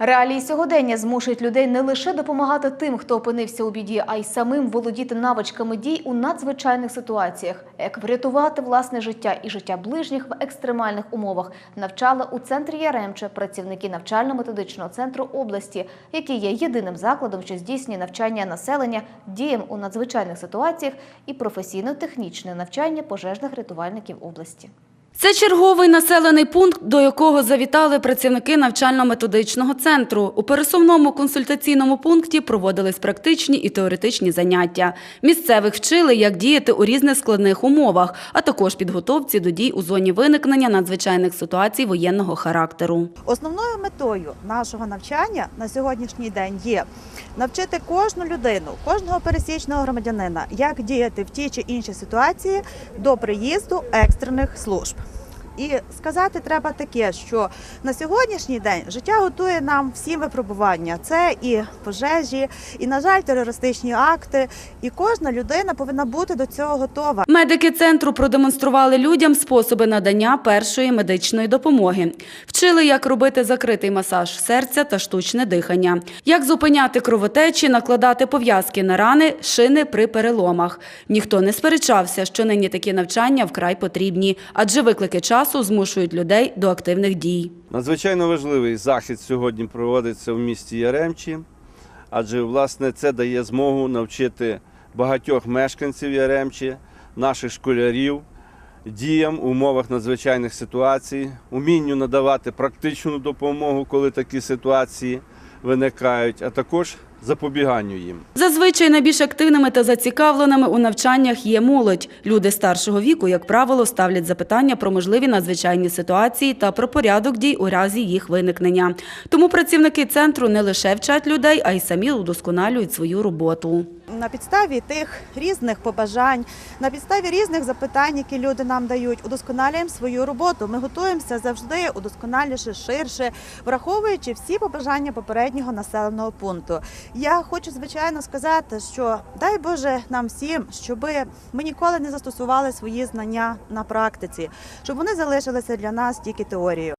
Реалії сьогодення змушують людей не лише допомагати тим, хто опинився у біді, а й самим володіти навичками дій у надзвичайних ситуаціях, як врятувати власне життя і життя ближніх в екстремальних умовах. Навчали у центрі Яремче працівники навчально-методичного центру області, який є єдиним закладом, що здійснює навчання населення діям у надзвичайних ситуаціях і професійно-технічне навчання пожежних рятувальників області. Це черговий населений пункт, до якого завітали працівники навчально-методичного центру. У пересувному консультаційному пункті проводились практичні і теоретичні заняття. Місцевих вчили, як діяти у різних складних умовах, а також підготовці до дій у зоні виникнення надзвичайних ситуацій воєнного характеру. Основною метою нашого навчання на сьогоднішній день є навчити кожну людину, кожного пересічного громадянина, як діяти в тій чи іншій ситуації до приїзду екстрених служб. І сказати треба таке, що на сьогоднішній день життя готує нам всі випробування. Це і пожежі, і, на жаль, терористичні акти. І кожна людина повинна бути до цього готова. Медики центру продемонстрували людям способи надання першої медичної допомоги. Вчили, як робити закритий масаж серця та штучне дихання, як зупиняти кровотечі, накладати пов'язки на рани, шини при переломах. Ніхто не сперечався, що нині такі навчання вкрай потрібні, адже виклики часу змушують людей до активних дій. Надзвичайно важливий захід сьогодні проводиться в місті Яремчі, адже власне це дає змогу навчити багатьох мешканців Яремчі, наших школярів, діям в умовах надзвичайних ситуацій, умінню надавати практичну допомогу, коли такі ситуації виникають, а також запобіганню їм. Зазвичай найбільш активними та зацікавленими у навчаннях є молодь. Люди старшого віку, як правило, ставлять запитання про можливі надзвичайні ситуації та про порядок дій у разі їх виникнення. Тому працівники центру не лише вчать людей, а й самі удосконалюють свою роботу. На підставі тих різних побажань, на підставі різних запитань, які люди нам дають, удосконалюємо свою роботу. Ми готуємося завжди удосконаліше, ширше, враховуючи всі побажання попереднього населеного пункту. Я хочу звичайно сказати, що дай Боже нам всім, щоб ми ніколи не застосували свої знання на практиці, щоб вони залишилися для нас тільки теорією.